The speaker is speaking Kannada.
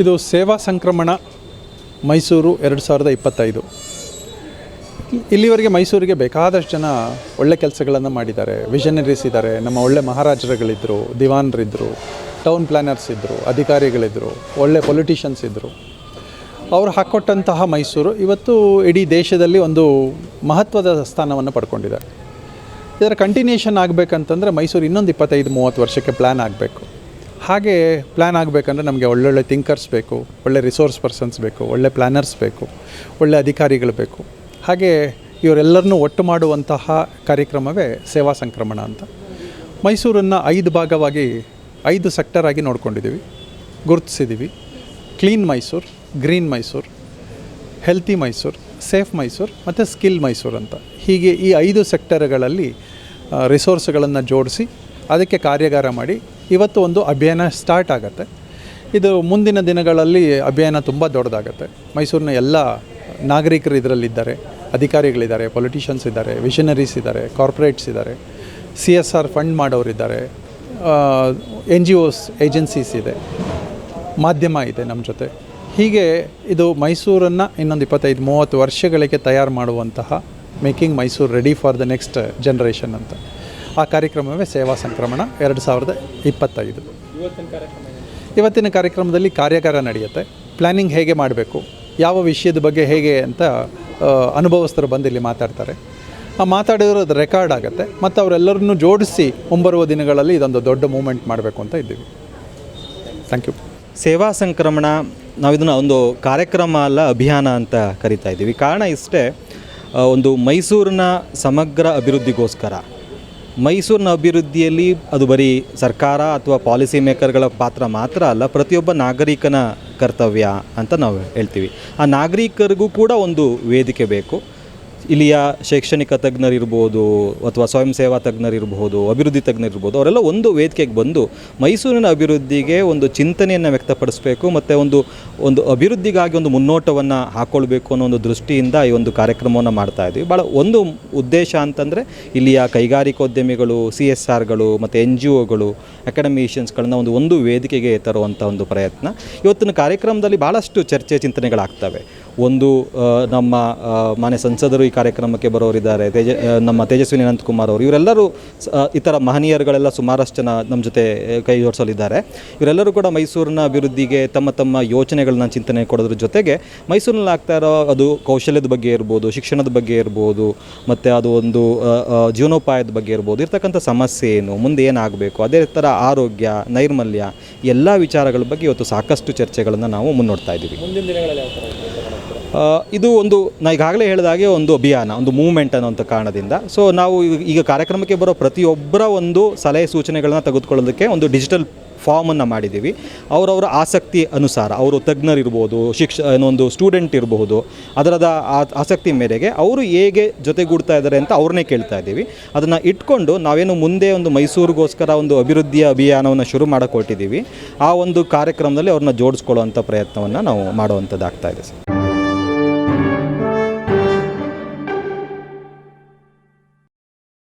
ಇದು ಸೇವಾ ಸಂಕ್ರಮಣ ಮೈಸೂರು ಎರಡು ಸಾವಿರದ ಇಪ್ಪತ್ತೈದು. ಇಲ್ಲಿವರೆಗೆ ಮೈಸೂರಿಗೆ ಬೇಕಾದಷ್ಟು ಜನ ಒಳ್ಳೆ ಕೆಲಸಗಳನ್ನು ಮಾಡಿದ್ದಾರೆ. ವಿಷನರೀಸ್ ಇದ್ದಾರೆ. ನಮ್ಮ ಒಳ್ಳೆ ಮಹಾರಾಜರುಗಳಿದ್ದರು ದಿವಾನರಿದ್ದರು ಟೌನ್ ಪ್ಲ್ಯಾನರ್ಸ್ ಇದ್ದರು ಅಧಿಕಾರಿಗಳಿದ್ದರು ಒಳ್ಳೆ ಪೊಲಿಟಿಷಿಯನ್ಸ್ ಇದ್ದರು ಅವರು ಹಾಕ್ಕೊಟ್ಟಂತಹ ಮೈಸೂರು ಇವತ್ತು ಇಡೀ ದೇಶದಲ್ಲಿ ಒಂದು ಮಹತ್ವದ ಸ್ಥಾನವನ್ನು ಪಡ್ಕೊಂಡಿದೆ. ಇದರ ಕಂಟಿನ್ಯೂಷನ್ ಆಗಬೇಕಂತಂದರೆ ಮೈಸೂರು ಇನ್ನೊಂದು ಇಪ್ಪತ್ತೈದು, ಮೂವತ್ತು ವರ್ಷಕ್ಕೆ ಪ್ಲ್ಯಾನ್ ಆಗಬೇಕು. ಹಾಗೆ ಪ್ಲ್ಯಾನ್ ಆಗಬೇಕಂದ್ರೆ ನಮಗೆ ಒಳ್ಳೊಳ್ಳೆ ಥಿಂಕರ್ಸ್ ಬೇಕು, ಒಳ್ಳೆ ರಿಸೋರ್ಸ್ ಪರ್ಸನ್ಸ್ ಬೇಕು, ಒಳ್ಳೆ ಪ್ಲ್ಯಾನರ್ಸ್ ಬೇಕು, ಒಳ್ಳೆ ಅಧಿಕಾರಿಗಳು ಬೇಕು. ಹಾಗೆ ಇವರೆಲ್ಲರನ್ನೂ ಒಟ್ಟು ಮಾಡುವಂತಹ ಕಾರ್ಯಕ್ರಮವೇ ಸೇವಾ ಸಂಕ್ರಮಣ ಅಂತ. ಮೈಸೂರನ್ನು ಐದು ಭಾಗವಾಗಿ, ಐದು ಸೆಕ್ಟರ್ ಆಗಿ ನೋಡ್ಕೊಂಡಿದ್ದೀವಿ. ಗುರುತಿಸಿದ್ದೀವಿ. Clean Mysuru green Mysuru healthy Mysuru safe Mysuru ಮತ್ತು ಸ್ಕಿಲ್ ಮೈಸೂರು ಅಂತ. ಹೀಗೆ ಈ ಐದು ಸೆಕ್ಟರ್ಗಳಲ್ಲಿ ರಿಸೋರ್ಸ್ಗಳನ್ನು ಜೋಡಿಸಿ, ಅದಕ್ಕೆ ಕಾರ್ಯಾಗಾರ ಮಾಡಿ ಇವತ್ತು ಒಂದು ಅಭಿಯಾನ ಸ್ಟಾರ್ಟ್ ಆಗುತ್ತೆ. ಇದು ಮುಂದಿನ ದಿನಗಳಲ್ಲಿ ಅಭಿಯಾನ ತುಂಬ ದೊಡ್ಡದಾಗತ್ತೆ. ಮೈಸೂರಿನ ಎಲ್ಲ ನಾಗರಿಕರು ಇದರಲ್ಲಿದ್ದಾರೆ. ಅಧಿಕಾರಿಗಳಿದ್ದಾರೆ ಪೊಲಿಟಿಷಿಯನ್ಸ್ ಇದ್ದಾರೆ ವಿಷನರೀಸ್ ಇದ್ದಾರೆ ಕಾರ್ಪೊರೇಟ್ಸ್ ಇದ್ದಾರೆ. ಸಿ ಎಸ್ ಆರ್ ಫಂಡ್ ಮಾಡೋರಿದ್ದಾರೆ. ಎನ್ ಜಿ ಒಸ್ ಏಜೆನ್ಸೀಸ್ ಇದೆ. ಮಾಧ್ಯಮ ಇದೆ ನಮ್ಮ ಜೊತೆ. ಹೀಗೆ ಇದು ಮೈಸೂರನ್ನು ಇನ್ನೊಂದು ಇಪ್ಪತ್ತೈದು, ಮೂವತ್ತು ವರ್ಷಗಳಿಗೆ ತಯಾರು ಮಾಡುವಂತಹ making Mysuru ready for the next generation ಅಂತ. ಆ ಕಾರ್ಯಕ್ರಮವೇ ಸೇವಾ ಸಂಕ್ರಮಣ ಎರಡು ಸಾವಿರದ ಇಪ್ಪತ್ತೈದು. ಇವತ್ತಿನ ಕಾರ್ಯಕ್ರಮದಲ್ಲಿ ಕಾರ್ಯಾಗಾರ ನಡೆಯುತ್ತೆ. ಪ್ಲ್ಯಾನಿಂಗ್ ಹೇಗೆ ಮಾಡಬೇಕು? ಯಾವ ವಿಷಯದ ಬಗ್ಗೆ ಹೇಗೆ ಅಂತ ಅನುಭವಸ್ಥರು ಬಂದು ಇಲ್ಲಿ ಮಾತಾಡ್ತಾರೆ. ಆ ಮಾತಾಡಿರೋದು ರೆಕಾರ್ಡ್ ಆಗುತ್ತೆ. ಮತ್ತು ಅವರೆಲ್ಲರನ್ನೂ ಜೋಡಿಸಿ ಮುಂಬರುವ ದಿನಗಳಲ್ಲಿ ಇದೊಂದು ದೊಡ್ಡ ಮೂಮೆಂಟ್ ಮಾಡಬೇಕು ಅಂತ ಇದ್ದೀವಿ. ಥ್ಯಾಂಕ್ ಯು ಸೇವಾ ಸಂಕ್ರಮಣ ನಾವು ಇದನ್ನು ಒಂದು ಕಾರ್ಯಕ್ರಮ ಅಲ್ಲ, ಅಭಿಯಾನ ಅಂತ ಕರಿತಾ ಇದ್ದೀವಿ. ಕಾರಣ ಇಷ್ಟೇ ಒಂದು ಮೈಸೂರಿನ ಸಮಗ್ರ ಅಭಿವೃದ್ಧಿಗೋಸ್ಕರ. ಮೈಸೂರಿನ ಅಭಿವೃದ್ಧಿಯಲ್ಲಿ ಅದು ಬರೀ ಸರ್ಕಾರ ಅಥವಾ ಪಾಲಿಸಿ ಮೇಕರ್ಗಳ ಪಾತ್ರ ಮಾತ್ರ ಅಲ್ಲ, ಪ್ರತಿಯೊಬ್ಬ ನಾಗರಿಕನ ಕರ್ತವ್ಯ ಅಂತ ನಾವು ಹೇಳ್ತೀವಿ. ಆ ನಾಗರಿಕರಿಗೂ ಕೂಡ ಒಂದು ವೇದಿಕೆ ಬೇಕು. ಇಲ್ಲಿಯ ಶೈಕ್ಷಣಿಕ ತಜ್ಞರಿರ್ಬೋದು ಅಥವಾ ಸ್ವಯಂ ಸೇವಾ ತಜ್ಞರಿರ್ಬೋದು, ಅಭಿವೃದ್ಧಿ ತಜ್ಞರಿರ್ಬೋದು, ಅವರೆಲ್ಲ ಒಂದು ವೇದಿಕೆಗೆ ಬಂದು ಮೈಸೂರಿನ ಅಭಿವೃದ್ಧಿಗೆ ಒಂದು ಚಿಂತನೆಯನ್ನು ವ್ಯಕ್ತಪಡಿಸಬೇಕು, ಮತ್ತು ಒಂದು ಒಂದು ಅಭಿವೃದ್ಧಿಗಾಗಿ ಒಂದು ಮುನ್ನೋಟವನ್ನು ಹಾಕ್ಕೊಳ್ಬೇಕು ಅನ್ನೋ ಒಂದು ದೃಷ್ಟಿಯಿಂದ ಈ ಒಂದು ಕಾರ್ಯಕ್ರಮವನ್ನು ಮಾಡ್ತಾ ಇದ್ವಿ. ಭಾಳ ಒಂದು ಉದ್ದೇಶ ಅಂತಂದರೆ ಇಲ್ಲಿಯ ಕೈಗಾರಿಕೋದ್ಯಮಿಗಳು, ಸಿ ಎಸ್ ಆರ್ಗಳು, ಮತ್ತು ಎನ್ ಜಿ ಒಗಳು, ಅಕಾಡೆಮಿಷಿಯನ್ಸ್ಗಳನ್ನ ಒಂದು ಒಂದು ವೇದಿಕೆಗೆ ತರುವಂಥ ಒಂದು ಪ್ರಯತ್ನ. ಇವತ್ತಿನ ಕಾರ್ಯಕ್ರಮದಲ್ಲಿ ಭಾಳಷ್ಟು ಚರ್ಚೆ ಚಿಂತನೆಗಳಾಗ್ತವೆ. ಒಂದು ನಮ್ಮ ಮಾನ್ಯ ಸಂಸದರು ಕಾರ್ಯಕ್ರಮಕ್ಕೆ ಬರೋರಿದ್ದಾರೆ. ತೇಜ ನಮ್ಮ ತೇಜಸ್ವಿನಿ ಅನಂತಕುಮಾರ್ ಅವರು. ಇವರೆಲ್ಲರೂ ಇತರ ಮಹನೀಯರುಗಳೆಲ್ಲ ಸುಮಾರಷ್ಟು ಜನ ನಮ್ಮ ಜೊತೆ ಕೈ ಜೋಡಿಸಲಿದ್ದಾರೆ. ಇವರೆಲ್ಲರೂ ಕೂಡ ಮೈಸೂರಿನ ಅಭಿವೃದ್ಧಿಗೆ ತಮ್ಮ ತಮ್ಮ ಯೋಚನೆಗಳನ್ನ ಚಿಂತನೆ ಕೊಡೋದ್ರ ಜೊತೆಗೆ ಮೈಸೂರಿನಲ್ಲಿ ಆಗ್ತಾ ಇರೋ ಅದು ಕೌಶಲ್ಯದ ಬಗ್ಗೆ ಇರ್ಬೋದು ಶಿಕ್ಷಣದ ಬಗ್ಗೆ ಇರ್ಬೋದು ಮತ್ತು ಅದು ಒಂದು ಜೀವನೋಪಾಯದ ಬಗ್ಗೆ ಇರ್ಬೋದು ಇರ್ತಕ್ಕಂಥ ಸಮಸ್ಯೆ ಏನು ಮುಂದೆ ಏನಾಗಬೇಕು ಅದೇ ಥರ ಆರೋಗ್ಯ ನೈರ್ಮಲ್ಯ ಎಲ್ಲ ವಿಚಾರಗಳ ಬಗ್ಗೆ ಇವತ್ತು ಸಾಕಷ್ಟು ಚರ್ಚೆಗಳನ್ನು ನಾವು ಮುನ್ನೋಡ್ತಾ ಇದ್ದೀವಿ. ಆ, ಇದು ಒಂದು ನಾ ಈಗಾಗಲೇ ಹೇಳಿದಾಗೆ ಒಂದು ಅಭಿಯಾನ, ಒಂದು ಮೂವ್ಮೆಂಟ್ ಅನ್ನೋಂಥ ಕಾರಣದಿಂದ. ಸೊ ನಾವು ಈಗ- ಕಾರ್ಯಕ್ರಮಕ್ಕೆ ಬರೋ ಪ್ರತಿಯೊಬ್ಬರ ಒಂದು ಸಲಹೆ ಸೂಚನೆಗಳನ್ನ ತೆಗೆದುಕೊಳ್ಳೋದಕ್ಕೆ ಒಂದು ಡಿಜಿಟಲ್ ಫಾರ್ಮನ್ನು ಮಾಡಿದ್ದೀವಿ. ಅವರವರ ಆಸಕ್ತಿ ಅನುಸಾರ, ಅವರು ತಜ್ಞರಿರ್ಬೋದು, ಶಿಕ್ಷ ಏನೊಂದು ಸ್ಟೂಡೆಂಟ್ ಇರಬಹುದು ಅದರದ ಆಸಕ್ತಿ ಮೇರೆಗೆ ಅವರು ಹೇಗೆ ಜೊತೆಗೂಡ್ತಾ ಇದ್ದಾರೆ ಅಂತ ಅವ್ರನ್ನೇ ಕೇಳ್ತಾ ಇದ್ದೀವಿ. ಅದನ್ನು ಇಟ್ಕೊಂಡು ನಾವೇನು ಮುಂದೆ ಒಂದು ಮೈಸೂರಿಗೋಸ್ಕರ ಒಂದು ಅಭಿವೃದ್ಧಿಯ ಅಭಿಯಾನವನ್ನು ಶುರು ಮಾಡಿಕೊಟ್ಟಿದ್ದೀವಿ. ಆ ಒಂದು ಕಾರ್ಯಕ್ರಮದಲ್ಲಿ ಅವ್ರನ್ನ ಜೋಡಿಸ್ಕೊಳ್ಳುವಂಥ ಪ್ರಯತ್ನವನ್ನು ನಾವು ಮಾಡುವಂಥದ್ದಾಗ್ತಾ ಇದೆ ಸರ್.